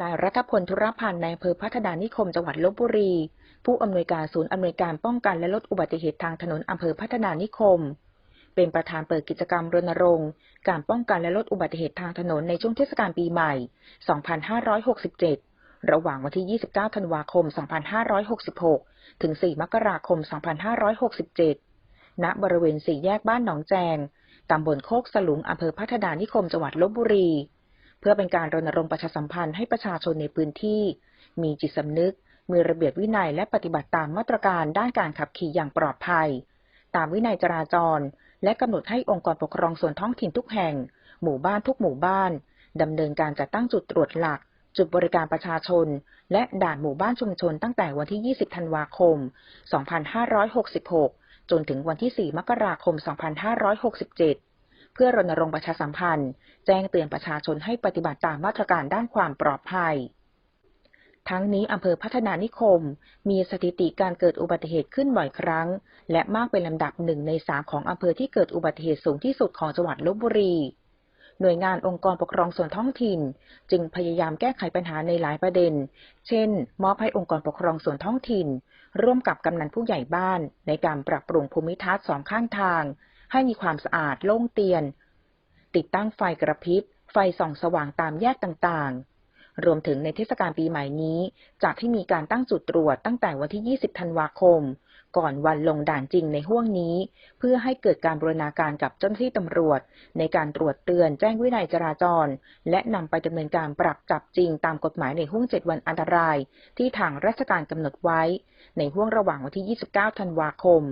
นายรัฐพลธุรพันธ์ในอำเภอพัฒนานิคมจังหวัดลบบุรี ผู้อำนวยการศูนย์อำนวยการป้องกันและลดอุบัติเหตุทางถนนอำเภอพัฒนานิคม เป็นประธานเปิดกิจกรรมรณรงค์ การป้องกันและลดอุบัติเหตุทางถนนในช่วงเทศกาลปีใหม่ 2567 ระหว่างวันที่ 29 ธันวาคม 2566 ถึง 4 มกราคม 2567 ณ บริเวณสี่แยกบ้านหนองแจง ตำบลโคกสลุงอำเภอพัฒนานิคมจังหวัดลบบุรี เพื่อเป็นการรณรงค์ประชาสัมพันธ์ให้ประชาชนในพื้นที่ มีจิตสำนึก มีระเบียบวินัยและปฏิบัติตามมาตรการด้านการขับขี่อย่างปลอดภัย ตามวินัยจราจร และกำหนดให้องค์กรปกครองส่วนท้องถิ่นทุกแห่ง หมู่บ้านทุกหมู่บ้านดำเนินการจัดตั้งจุดตรวจหลัก จุดบริการประชาชน และด่านหมู่บ้านชุมชนตั้งแต่วันที่ 20 ธันวาคม 2566 จนถึงวันที่ 4 มกราคม 2567 เพื่อรณรงค์ประชาสัมพันธ์ แจ้งเตือนประชาชนให้ปฏิบัติตามมาตรการด้านความปลอดภัย ทั้งนี้อำเภอพัฒนานิคม มีสถิติการเกิดอุบัติเหตุขึ้นบ่อยครั้ง และมากเป็นลำดับหนึ่งในสามของอำเภอที่เกิดอุบัติเหตุสูงที่สุดของจังหวัดลบบุรีหน่วยงานองค์กรปกครองส่วนท้องถิ่น จึงพยายามแก้ไขปัญหาในหลายประเด็น เช่น มอบให้องค์กรปกครองส่วนท้องถิ่น ร่วมกับกำนันผู้ใหญ่บ้าน ในการปรับปรุงภูมิทัศน์สองข้างทาง ให้มีความสะอาดโล่งเตียน ติดตั้งไฟกระพริบ ไฟส่องสว่างตามแยกต่างๆ รวมถึงในเทศกาลปีใหม่นี้ จากที่มีการตั้งจุดตรวจตั้งแต่วันที่ 20 ธันวาคม ก่อนวันลงด่านจริงในห้วงนี้ เพื่อให้เกิดการบรณาการกับเจ้าหน้าที่ตำรวจ ในการตรวจเตือนแจ้งวินัยจราจร และนำไปดำเนินการปรับจับจริงตามกฎหมายในห้วง 7 วันอันตราย ที่ทางราชการกำหนดไว้ ในห้วงระหว่างวันที่ 29 ธันวาคม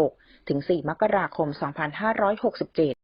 2566 ถึง 4 มกราคม 2567